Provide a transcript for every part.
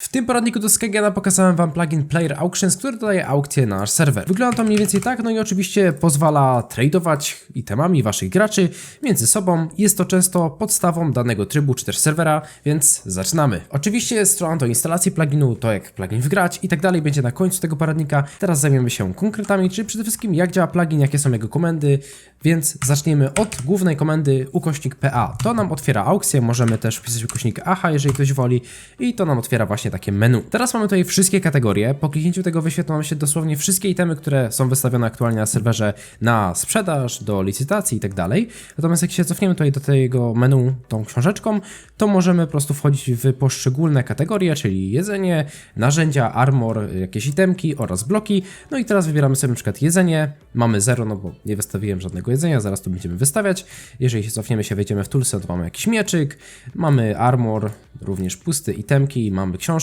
W tym poradniku do Skagena pokazałem wam plugin Player Auctions, który dodaje aukcje na nasz serwer. Wygląda to mniej więcej tak, no i oczywiście pozwala tradować itemami waszych graczy między sobą. Jest to często podstawą danego trybu czy też serwera, więc zaczynamy. Oczywiście strona do instalacji pluginu, to jak plugin wgrać i tak dalej będzie na końcu tego poradnika. Teraz zajmiemy się konkretami, czyli przede wszystkim jak działa plugin, jakie są jego komendy, więc zaczniemy od głównej komendy ukośnik PA. To nam otwiera aukcję, możemy też wpisać ukośnik AHA, jeżeli ktoś woli i to nam otwiera właśnie takie menu. Teraz mamy tutaj wszystkie kategorie. Po kliknięciu tego wyświetlą się dosłownie wszystkie itemy, które są wystawione aktualnie na serwerze na sprzedaż, do licytacji i tak dalej. Natomiast jak się cofniemy tutaj do tego menu tą książeczką, to możemy po prostu wchodzić w poszczególne kategorie, czyli jedzenie, narzędzia, armor, jakieś itemki oraz bloki. No i teraz wybieramy sobie na przykład jedzenie. Mamy 0, no bo nie wystawiłem żadnego jedzenia, zaraz tu będziemy wystawiać. Jeżeli się cofniemy się, wejdziemy w toolsy, to mamy jakiś mieczyk, mamy armor, również pusty itemki, mamy książkę,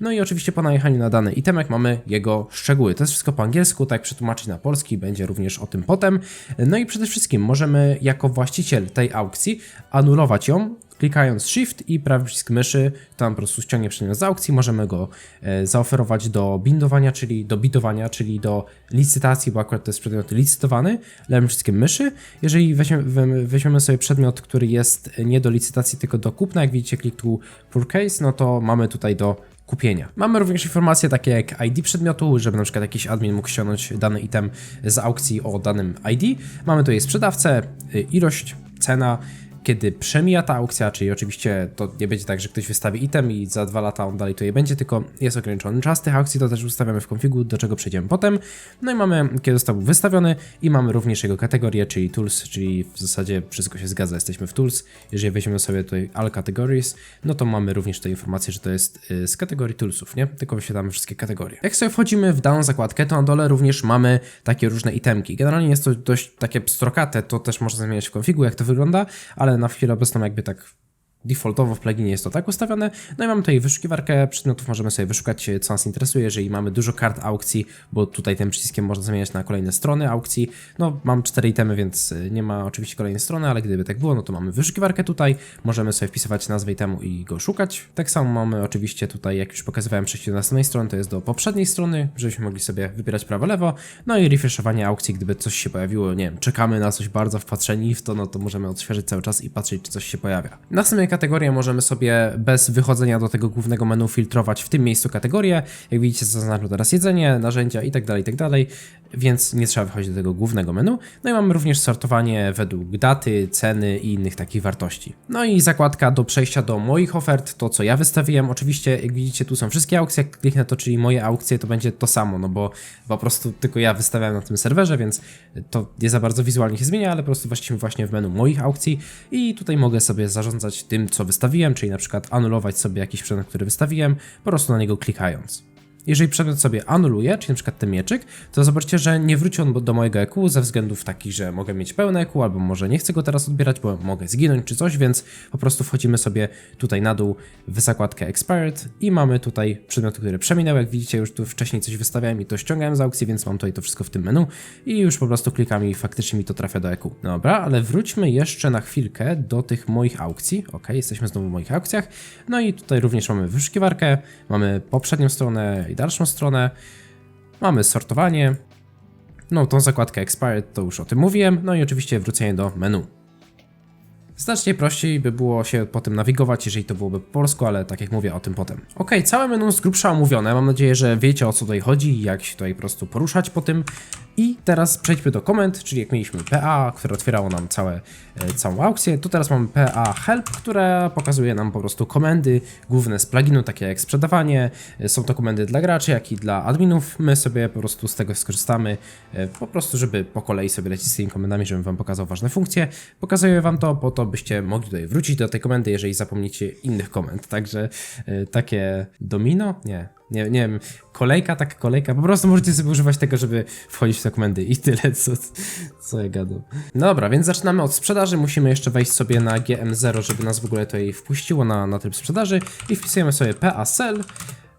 no i oczywiście po najechaniu na dany itemek mamy jego szczegóły. To jest wszystko po angielsku, tak przetłumaczyć na polski, będzie również o tym potem. No i przede wszystkim możemy jako właściciel tej aukcji anulować ją, Klikając Shift i prawy przycisk myszy, to nam po prostu ściągnie przedmiot z aukcji, możemy go e, zaoferować do bindowania, czyli do bidowania, czyli do licytacji, bo akurat to jest przedmiot licytowany, lewym przyciskiem myszy. Jeżeli weźmiemy, we- weźmiemy sobie przedmiot, który jest nie do licytacji, tylko do kupna, jak widzicie klik tu Purchase, no to mamy tutaj do kupienia. Mamy również informacje takie jak ID przedmiotu, żeby na przykład jakiś admin mógł ściągnąć dany item z aukcji o danym ID. Mamy tutaj sprzedawcę, y, ilość, cena, kiedy przemija ta aukcja, czyli oczywiście to nie będzie tak, że ktoś wystawi item i za dwa lata on dalej tu je będzie, tylko jest ograniczony czas tych aukcji, to też ustawiamy w konfigu, do czego przejdziemy potem. No i mamy, kiedy został wystawiony i mamy również jego kategorię, czyli tools, czyli w zasadzie wszystko się zgadza, jesteśmy w tools. Jeżeli weźmiemy sobie tutaj all categories, no to mamy również te informacje, że to jest y, z kategorii toolsów, nie? Tylko wyświetlamy wszystkie kategorie. Jak sobie wchodzimy w daną zakładkę, to na dole również mamy takie różne itemki. Generalnie jest to dość takie pstrokate, to też można zmieniać w konfigu, jak to wygląda, ale na chwilę obecną jakby tak defaultowo w pluginie jest to tak ustawione. No i mamy tutaj wyszukiwarkę przedmiotów, możemy sobie wyszukać co nas interesuje, jeżeli mamy dużo kart aukcji, bo tutaj tym przyciskiem można zmieniać na kolejne strony aukcji. No mam cztery itemy, więc y, nie ma oczywiście kolejnej strony, ale gdyby tak było, no to mamy wyszukiwarkę tutaj, możemy sobie wpisywać nazwę itemu i go szukać. Tak samo mamy oczywiście tutaj, jak już pokazywałem przejście do następnej strony, to jest do poprzedniej strony, żebyśmy mogli sobie wybierać prawo-lewo, no i refreshowanie aukcji, gdyby coś się pojawiło, nie wiem, czekamy na coś bardzo wpatrzeni w to, no to możemy odświeżyć cały czas i patrzeć, czy coś się pojawia. Następnej kategorii możemy sobie bez wychodzenia do tego głównego menu filtrować w tym miejscu kategorie. Jak widzicie, zaznaczam teraz jedzenie, narzędzia i tak więc nie trzeba wychodzić do tego głównego menu. No i mamy również sortowanie według daty, ceny i innych takich wartości. No i zakładka do przejścia do moich ofert, to co ja wystawiłem. Oczywiście, jak widzicie, tu są wszystkie aukcje. Jak kliknę to, czyli moje aukcje, to będzie to samo, no bo po prostu tylko ja wystawiałem na tym serwerze, więc to nie za bardzo wizualnie się zmienia, ale po prostu właśnie w menu moich aukcji i tutaj mogę sobie zarządzać tym, co wystawiłem, czyli na przykład anulować sobie jakiś przedmiot, który wystawiłem, po prostu na niego klikając. Jeżeli przedmiot sobie anuluje, czyli na przykład ten mieczyk, to zobaczcie, że nie wróci on do mojego EQ ze względów takich, że mogę mieć pełne EQ, albo może nie chcę go teraz odbierać, bo mogę zginąć czy coś, więc po prostu wchodzimy sobie tutaj na dół w zakładkę Expired i mamy tutaj przedmioty, które przeminęły. Jak widzicie, już tu wcześniej coś wystawiałem i to ściągałem z aukcji, więc mam tutaj to wszystko w tym menu i już po prostu klikam i faktycznie mi to trafia do EQ. Dobra, ale wróćmy jeszcze na chwilkę do tych moich aukcji. Ok, jesteśmy znowu w moich aukcjach. No i tutaj również mamy wyszukiwarkę, mamy poprzednią stronę dalszą stronę. Mamy sortowanie. No, tą zakładkę Expired to już o tym mówiłem. No i oczywiście wrócenie do menu. Znacznie prościej by było się po tym nawigować, jeżeli to byłoby po polsku, ale tak jak mówię o tym potem. Ok, całe menu z grubsza omówione. Mam nadzieję, że wiecie o co tutaj chodzi i jak się tutaj po prostu poruszać po tym. I teraz przejdźmy do komend, czyli jak mieliśmy PA, które otwierało nam całe, e, całą aukcję, to teraz mamy PA Help, która pokazuje nam po prostu komendy główne z pluginu, takie jak sprzedawanie. E, Są to komendy dla graczy, jak i dla adminów. My sobie po prostu z tego skorzystamy, e, po prostu, żeby po kolei sobie lecieć z tymi komendami, żebym wam pokazał ważne funkcje. Pokazuję wam to po to, byście mogli tutaj wrócić do tej komendy, jeżeli zapomnicie innych komend. Także takie domino? Nie. Nie, nie wiem, kolejka, tak kolejka, po prostu możecie sobie używać tego, żeby wchodzić w te komendy i tyle, co, co ja gadam. Dobra, więc zaczynamy od sprzedaży, musimy jeszcze wejść sobie na GM0, żeby nas w ogóle tutaj wpuściło na, na tryb sprzedaży. I wpisujemy sobie PA Sell,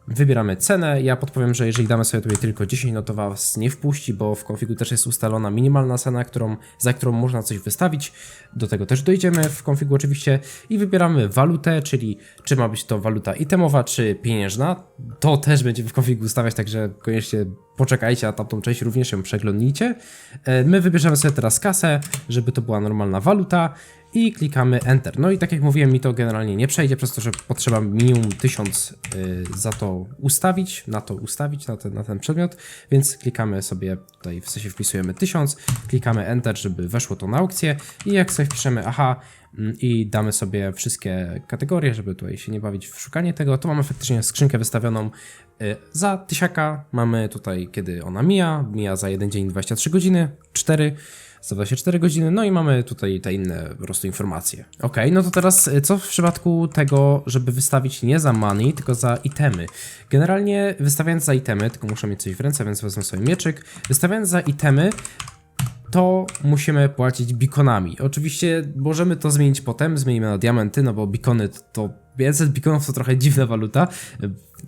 wybieramy cenę. Ja podpowiem, że jeżeli damy sobie tutaj tylko 10, no to Was nie wpuści, bo w konfigu też jest ustalona minimalna cena, którą, za którą można coś wystawić. Do tego też dojdziemy w konfigu oczywiście i wybieramy walutę, czyli czy ma być to waluta itemowa, czy pieniężna. To też będziemy w konfigu ustawiać, także koniecznie poczekajcie, a tamtą część również ją przeglądnijcie. E, My wybierzemy sobie teraz kasę, żeby to była normalna waluta i klikamy Enter. No i tak jak mówiłem, mi to generalnie nie przejdzie, przez to, że potrzeba minimum 1000 y, za to ustawić, na to ustawić, na ten, na ten przedmiot, więc klikamy sobie tutaj, w sensie wpisujemy 1000, klikamy Enter, żeby weszło to na aukcję. I jak sobie wpiszemy aha mm, i damy sobie wszystkie kategorie, żeby tutaj się nie bawić w szukanie tego, to mamy faktycznie skrzynkę wystawioną y, za tysiaka, mamy tutaj kiedy ona mija, mija za jeden dzień 23 godziny, 4, za 24 godziny, no i mamy tutaj te inne po prostu informacje. Ok, no to teraz y, co w przypadku tego, żeby wystawić nie za money, tylko za itemy? Generalnie wystawiając za itemy, tylko muszę mieć coś w ręce, więc wezmę sobie mieczyk, wystawiając za itemy, to musimy płacić bikonami. Oczywiście możemy to zmienić potem, zmienimy na diamenty, no bo bikony to 500 bikonów to trochę dziwna waluta.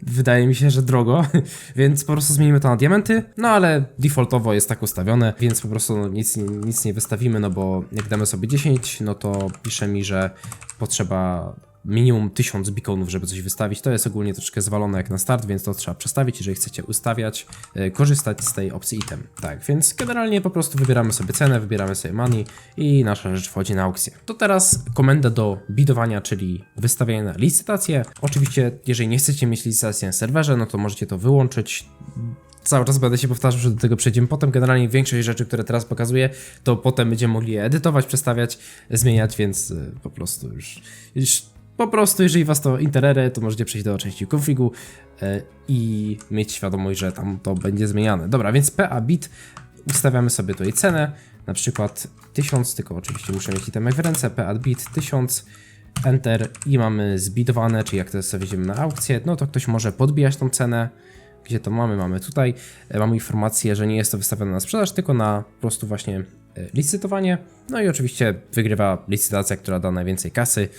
Wydaje mi się, że drogo, więc po prostu zmienimy to na diamenty, no ale defaultowo jest tak ustawione, więc po prostu nic, nic nie wystawimy, no bo jak damy sobie 10, no to pisze mi, że potrzeba minimum 1000 beaconów, żeby coś wystawić. To jest ogólnie troszkę zwalone jak na start, więc to trzeba przestawić, jeżeli chcecie ustawiać, e, korzystać z tej opcji item. Tak, więc generalnie po prostu wybieramy sobie cenę, wybieramy sobie money i nasza rzecz wchodzi na aukcję. To teraz komenda do bidowania, czyli wystawienia na licytację. Oczywiście, jeżeli nie chcecie mieć licytacji na serwerze, no to możecie to wyłączyć cały czas będę się powtarzał, że do tego przejdziemy potem. Generalnie większość rzeczy, które teraz pokazuję, to potem będziemy mogli je edytować, przestawiać, zmieniać, więc y, po prostu już, już po prostu, jeżeli was to interesuje, to możecie przejść do części konfigu y, i mieć świadomość, że tam to będzie zmieniane. Dobra, więc PA bit ustawiamy sobie tutaj cenę, na przykład 1000, tylko oczywiście muszę mieć itemek w ręce, PA bit 1000 Enter i mamy zbidowane, czyli jak to sobie wejdziemy na aukcję, no to ktoś może podbijać tą cenę. Gdzie to mamy? Mamy tutaj. E, Mamy informację, że nie jest to wystawione na sprzedaż, tylko na po prostu właśnie e, licytowanie. No i oczywiście wygrywa licytacja, która da najwięcej kasy.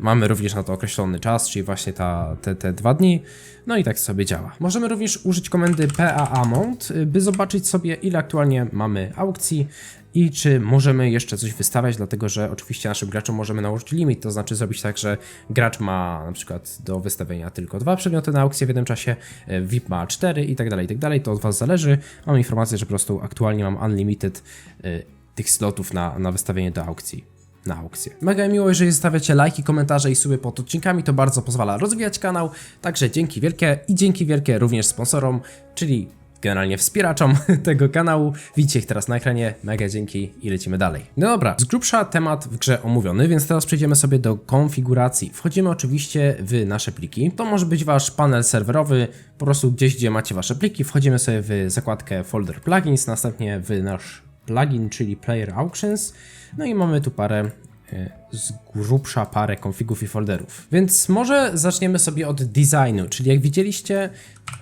Mamy również na to określony czas, czyli właśnie ta, te, te dwa dni. No i tak sobie działa. Możemy również użyć komendy PA Amount, y, by zobaczyć sobie ile aktualnie mamy aukcji i czy możemy jeszcze coś wystawiać, dlatego że oczywiście naszym graczom możemy nałożyć limit, to znaczy zrobić tak, że gracz ma na przykład do wystawienia tylko dwa przedmioty na aukcję w jednym czasie, y, VIP ma cztery i tak dalej, i tak dalej, to od Was zależy. Mam informację, że po prostu aktualnie mam unlimited y, tych slotów na, na wystawienie do aukcji na aukcję. Mega miło, jeżeli zostawiacie lajki, komentarze i suby pod odcinkami, to bardzo pozwala rozwijać kanał, także dzięki wielkie i dzięki wielkie również sponsorom, czyli generalnie wspieraczom tego kanału. Widzicie ich teraz na ekranie, mega dzięki i lecimy dalej. No dobra, z grubsza temat w grze omówiony, więc teraz przejdziemy sobie do konfiguracji. Wchodzimy oczywiście w nasze pliki. To może być wasz panel serwerowy, po prostu gdzieś, gdzie macie wasze pliki. Wchodzimy sobie w zakładkę folder plugins, następnie w nasz plugin, czyli Player Auctions. No i mamy tu parę e, z grubsza parę konfigów i folderów. Więc może zaczniemy sobie od designu, czyli jak widzieliście,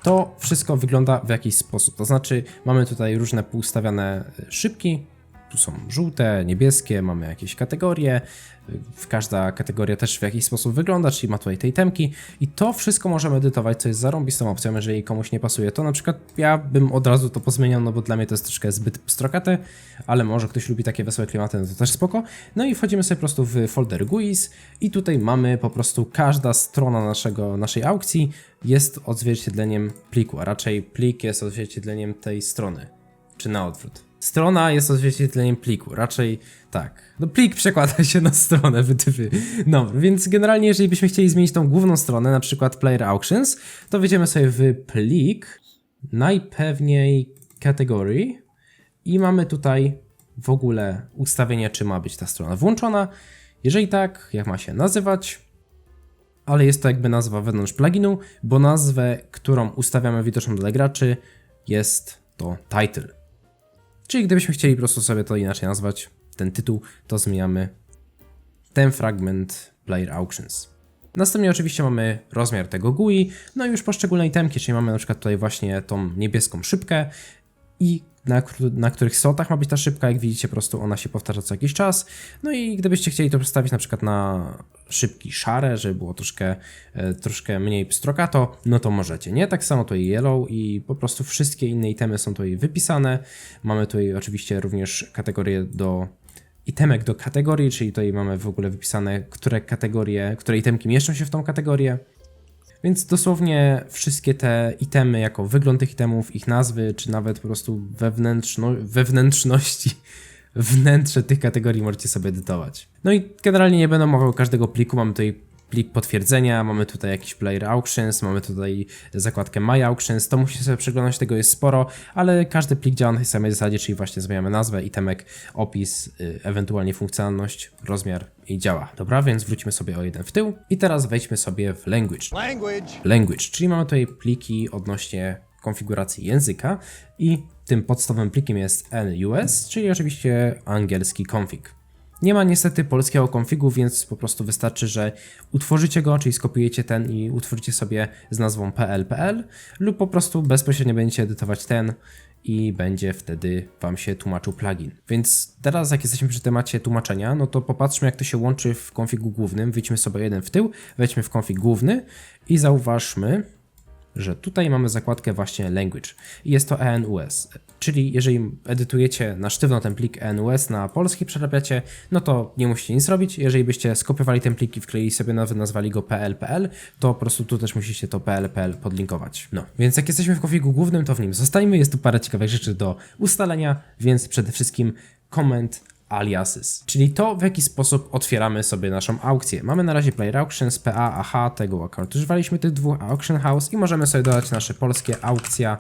to wszystko wygląda w jakiś sposób. To znaczy, mamy tutaj różne poustawiane e, szybki. Tu są żółte, niebieskie, mamy jakieś kategorie. Każda kategoria też w jakiś sposób wygląda, czyli ma tutaj tej temki i to wszystko możemy edytować, co jest zarąbistą opcją, jeżeli komuś nie pasuje. To na przykład ja bym od razu to pozmieniał, no bo dla mnie to jest troszkę zbyt pstrokate, ale może ktoś lubi takie wesołe klimaty, no to też spoko. No i wchodzimy sobie po prostu w folder GUIs i tutaj mamy po prostu każda strona naszego, naszej aukcji jest odzwierciedleniem pliku, a raczej plik jest odzwierciedleniem tej strony, czy na odwrót. Strona jest odzwierciedleniem pliku, raczej tak. No plik przekłada się na stronę, wytypy. No, więc generalnie jeżeli byśmy chcieli zmienić tą główną stronę, na przykład Player Auctions, to wejdziemy sobie w plik, najpewniej category i mamy tutaj w ogóle ustawienie, czy ma być ta strona włączona. Jeżeli tak, jak ma się nazywać, ale jest to jakby nazwa wewnątrz pluginu, bo nazwę, którą ustawiamy widoczną dla graczy, jest to title. Czyli gdybyśmy chcieli po prostu sobie to inaczej nazwać, ten tytuł, to zmieniamy ten fragment Player Auctions. Następnie oczywiście mamy rozmiar tego GUI, no i już poszczególne itemki, czyli mamy na przykład tutaj właśnie tą niebieską szybkę i na, na których slotach ma być ta szybka. Jak widzicie, po prostu ona się powtarza co jakiś czas. No i gdybyście chcieli to przestawić na przykład na szybki szare, żeby było troszkę, e, troszkę mniej pstrokato, no to możecie, nie? Tak samo tutaj yellow i po prostu wszystkie inne itemy są tutaj wypisane. Mamy tutaj oczywiście również kategorie do itemek do kategorii, czyli tutaj mamy w ogóle wypisane, które kategorie, które itemki mieszczą się w tą kategorię. Więc dosłownie wszystkie te itemy, jako wygląd tych itemów, ich nazwy, czy nawet po prostu wewnętrzno, wewnętrzności, wnętrze tych kategorii możecie sobie edytować. No i generalnie nie będę omawiał każdego pliku, mamy tutaj plik potwierdzenia, mamy tutaj jakiś player auctions, mamy tutaj zakładkę my auctions, to musicie sobie przeglądać, tego jest sporo, ale każdy plik działa na tej samej zasadzie, czyli właśnie zmieniamy nazwę, itemek, opis, y, ewentualnie funkcjonalność, rozmiar i działa. Dobra, więc wróćmy sobie o jeden w tył i teraz wejdźmy sobie w language Language. language, czyli mamy tutaj pliki odnośnie konfiguracji języka i tym podstawowym plikiem jest NUS, czyli oczywiście angielski config. Nie ma niestety polskiego konfigu, więc po prostu wystarczy, że utworzycie go, czyli skopiujecie ten i utworzycie sobie z nazwą pl.pl lub po prostu bezpośrednio będziecie edytować ten i będzie wtedy Wam się tłumaczył plugin. Więc teraz jak jesteśmy przy temacie tłumaczenia, no to popatrzmy jak to się łączy w konfigu głównym. Wyjdźmy sobie jeden w tył, wejdźmy w konfig główny i zauważmy, że tutaj mamy zakładkę właśnie language. I jest to ENUS, czyli jeżeli edytujecie na sztywno ten plik ENUS na polski przerabiacie, no to nie musicie nic robić, jeżeli byście skopiowali ten plik i wkleili sobie nowy, nazwali go PL.pl, to po prostu tu też musicie to PL.pl podlinkować. No, więc jak jesteśmy w konfigu głównym, to w nim zostańmy, jest tu parę ciekawych rzeczy do ustalenia, więc przede wszystkim comment aliases, czyli to w jaki sposób otwieramy sobie naszą aukcję. Mamy na razie Player Auctions, PA, AHA, tego akurat używaliśmy tych dwóch Auction House i możemy sobie dodać nasze polskie aukcja,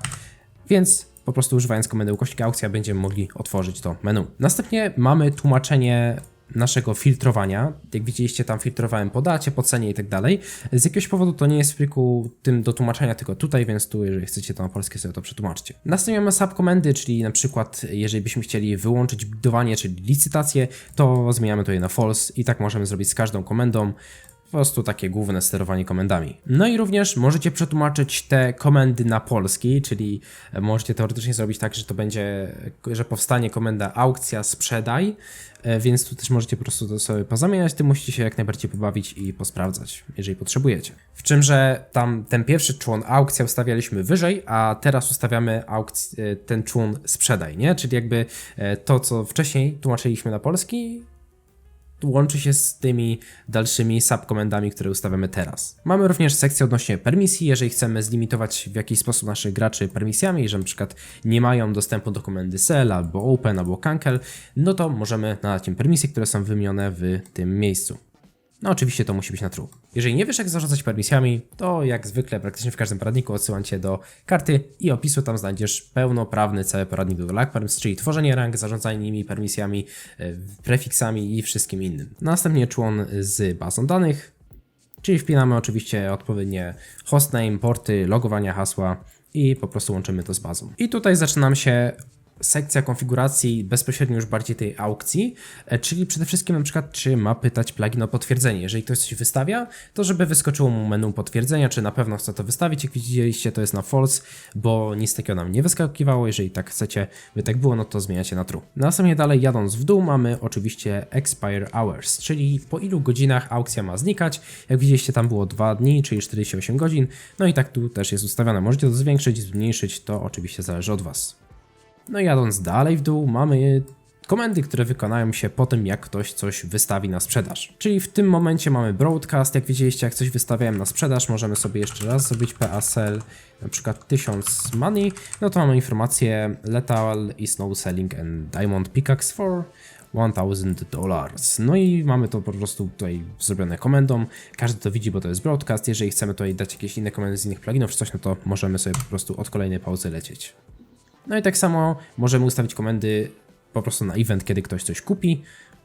więc po prostu używając komendy ukośnik aukcja będziemy mogli otworzyć to menu. Następnie mamy tłumaczenie naszego filtrowania. Jak widzieliście, tam filtrowałem po dacie, po cenie i tak dalej. Z jakiegoś powodu to nie jest w pliku tym do tłumaczenia, tylko tutaj, więc tu, jeżeli chcecie to na polskie, sobie to przetłumaczcie. Następnie mamy subkomendy, czyli na przykład, jeżeli byśmy chcieli wyłączyć budowanie, czyli licytację, to zmieniamy tutaj na false i tak możemy zrobić z każdą komendą. Prostu takie główne sterowanie komendami. No i również możecie przetłumaczyć te komendy na polski, czyli możecie teoretycznie zrobić tak, że to będzie, że powstanie komenda aukcja sprzedaj, e, więc tu też możecie po prostu to sobie pozamieniać, tym musicie się jak najbardziej pobawić i posprawdzać, jeżeli potrzebujecie. W czym, że tam ten pierwszy człon aukcja ustawialiśmy wyżej, a teraz ustawiamy aukc- e, ten człon sprzedaj, nie? Czyli jakby e, to, co wcześniej tłumaczyliśmy na polski, łączy się z tymi dalszymi subkomendami, które ustawiamy teraz. Mamy również sekcję odnośnie permisji, jeżeli chcemy zlimitować w jakiś sposób naszych graczy permisjami, że przykład nie mają dostępu do komendy sell albo open albo cancel, no to możemy nadać im permisje, które są wymienione w tym miejscu. No oczywiście to musi być na true. Jeżeli nie wiesz jak zarządzać permisjami, to jak zwykle praktycznie w każdym poradniku odsyłam Cię do karty i opisu, tam znajdziesz pełnoprawny cały poradnik do lag perms, czyli tworzenie rank, zarządzanie nimi, permisjami, e, prefiksami i wszystkim innym. Następnie człon z bazą danych, czyli wpinamy oczywiście odpowiednie hostname, porty, logowania hasła i po prostu łączymy to z bazą. I tutaj zaczynam się sekcja konfiguracji bezpośrednio już bardziej tej aukcji, e, czyli przede wszystkim na przykład czy ma pytać plugin o potwierdzenie. Jeżeli ktoś coś wystawia, to żeby wyskoczyło mu menu potwierdzenia, czy na pewno chce to wystawić. Jak widzieliście, to jest na false, bo nic takiego nam nie wyskakiwało. Jeżeli tak chcecie, by tak było, no to zmieniacie na true. Następnie dalej jadąc w dół mamy oczywiście expire hours, czyli po ilu godzinach aukcja ma znikać. Jak widzieliście, tam było 2 dni, czyli 48 godzin. No i tak tu też jest ustawione. Możecie to zwiększyć, zmniejszyć, to oczywiście zależy od Was. No i jadąc dalej w dół, mamy komendy, które wykonają się po tym, jak ktoś coś wystawi na sprzedaż. Czyli w tym momencie mamy broadcast, jak widzieliście, jak coś wystawiałem na sprzedaż, możemy sobie jeszcze raz zrobić PA sell, na przykład 1000 money, no to mamy informację lethal is no selling and diamond pickaxe for 1000 dollars. No i mamy to po prostu tutaj zrobione komendą. Każdy to widzi, bo to jest broadcast. Jeżeli chcemy tutaj dać jakieś inne komendy z innych pluginów czy coś, no to możemy sobie po prostu od kolejnej pauzy lecieć. No i tak samo możemy ustawić komendy po prostu na event, kiedy ktoś coś kupi.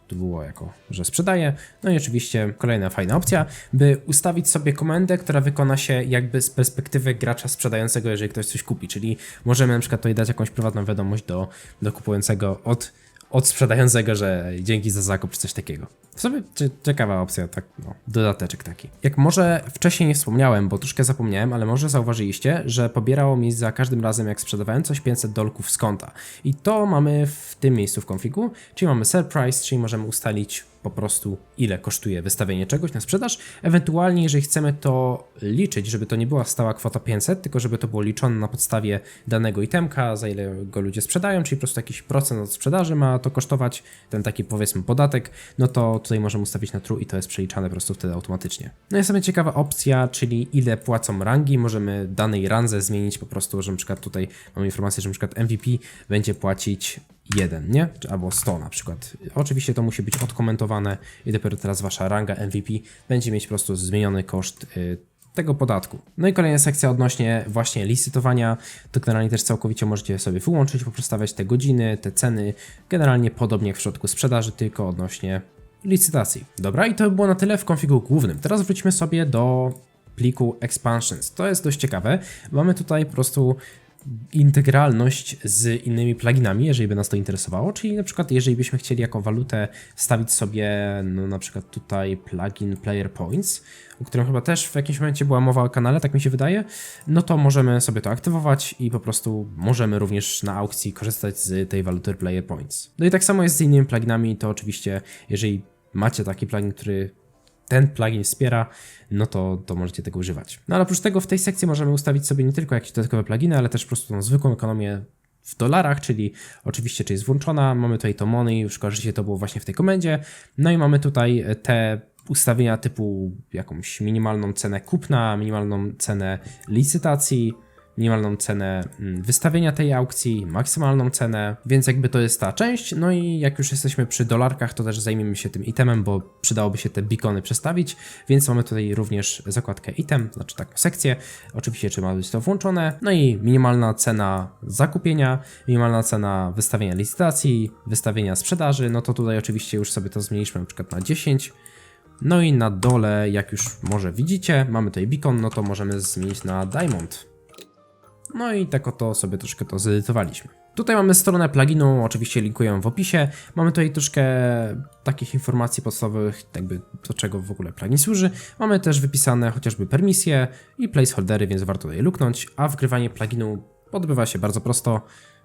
Tu było jako, że sprzedaje. No i oczywiście kolejna fajna opcja, by ustawić sobie komendę, która wykona się jakby z perspektywy gracza sprzedającego, jeżeli ktoś coś kupi. Czyli możemy na przykład tutaj dać jakąś prywatną wiadomość do, do kupującego od od sprzedającego, że dzięki za zakup czy coś takiego. W sobie cie- ciekawa opcja, tak, no, dodateczek taki. Jak może wcześniej nie wspomniałem, bo troszkę zapomniałem, ale może zauważyliście, że pobierało mi za każdym razem, jak sprzedawałem coś 500 dolków z konta. I to mamy w tym miejscu w konfigu, czyli mamy sell price, czyli możemy ustalić po prostu ile kosztuje wystawienie czegoś na sprzedaż. Ewentualnie, jeżeli chcemy to liczyć, żeby to nie była stała kwota 500, tylko żeby to było liczone na podstawie danego itemka, za ile go ludzie sprzedają, czyli po prostu jakiś procent od sprzedaży ma to kosztować, ten taki powiedzmy podatek, no to tutaj możemy ustawić na true i to jest przeliczane po prostu wtedy automatycznie. No i sobie ciekawa opcja, czyli ile płacą rangi, możemy danej randze zmienić po prostu, że przykład tutaj mamy informację, że przykład MVP będzie płacić 1, nie? Albo 100 na przykład. Oczywiście to musi być odkomentowane i dopiero teraz wasza ranga MVP będzie mieć po prostu zmieniony koszt y, tego podatku. No i kolejna sekcja odnośnie właśnie licytowania, to generalnie też całkowicie możecie sobie wyłączyć, poprzestawiać te godziny, te ceny, generalnie podobnie jak w przypadku sprzedaży, tylko odnośnie licytacji. Dobra, i to by było na tyle w konfigu głównym. Teraz wróćmy sobie do pliku expansions. To jest dość ciekawe. Mamy tutaj po prostu integralność z innymi pluginami, jeżeli by nas to interesowało, czyli na przykład jeżeli byśmy chcieli jako walutę wstawić sobie, no na przykład tutaj plugin Player Points, o którym chyba też w jakimś momencie była mowa o kanale, tak mi się wydaje, no to możemy sobie to aktywować i po prostu możemy również na aukcji korzystać z tej waluty Player Points. No i tak samo jest z innymi pluginami, to oczywiście jeżeli macie taki plugin, który ten plugin wspiera, no to, to możecie tego używać. No ale oprócz tego w tej sekcji możemy ustawić sobie nie tylko jakieś dodatkowe pluginy, ale też po prostu tą zwykłą ekonomię w dolarach, czyli oczywiście, czy jest włączona, mamy tutaj to money, już kojarzycie, to było właśnie w tej komendzie, no i mamy tutaj te ustawienia typu jakąś minimalną cenę kupna, minimalną cenę licytacji, minimalną cenę mm, wystawienia tej aukcji, maksymalną cenę, więc jakby to jest ta część. No i jak już jesteśmy przy dolarkach, to też zajmiemy się tym itemem, bo przydałoby się te beacony przestawić, więc mamy tutaj również zakładkę item, znaczy taką sekcję. Oczywiście, czy ma być to włączone. No i minimalna cena zakupienia, minimalna cena wystawienia licytacji, wystawienia sprzedaży. No to tutaj oczywiście już sobie to zmniejszymy przykład na 10. No i na dole, jak już może widzicie, mamy tutaj beacon, no to możemy zmienić na diamond. No i tak oto sobie troszkę to zedytowaliśmy. Tutaj mamy stronę pluginu, oczywiście linkuję w opisie. Mamy tutaj troszkę takich informacji podstawowych, jakby do czego w ogóle plugin służy. Mamy też wypisane chociażby permisje i placeholdery, więc warto tutaj luknąć, a wgrywanie pluginu odbywa się bardzo prosto.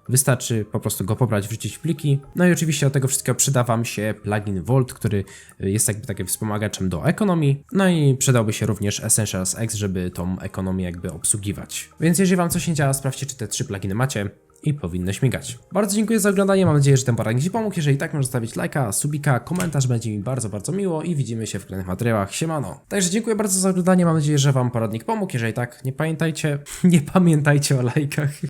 Wystarczy po prostu go pobrać, wrzucić w pliki. No i oczywiście do tego wszystkiego przyda Wam się plugin Volt, który jest jakby takim wspomagaczem do ekonomii. No i przydałby się również Essentials X, żeby tą ekonomię jakby obsługiwać. Więc jeżeli Wam coś nie działa, sprawdźcie, czy te trzy pluginy macie i powinno śmigać. Bardzo dziękuję za oglądanie, mam nadzieję, że ten poradnik Ci pomógł. Jeżeli tak, możesz zostawić lajka, subika, komentarz, będzie mi bardzo, bardzo miło i widzimy się w kolejnych materiałach. Siemano. Także dziękuję bardzo za oglądanie, mam nadzieję, że Wam poradnik pomógł. Jeżeli tak, nie pamiętajcie, nie pamiętajcie o lajkach.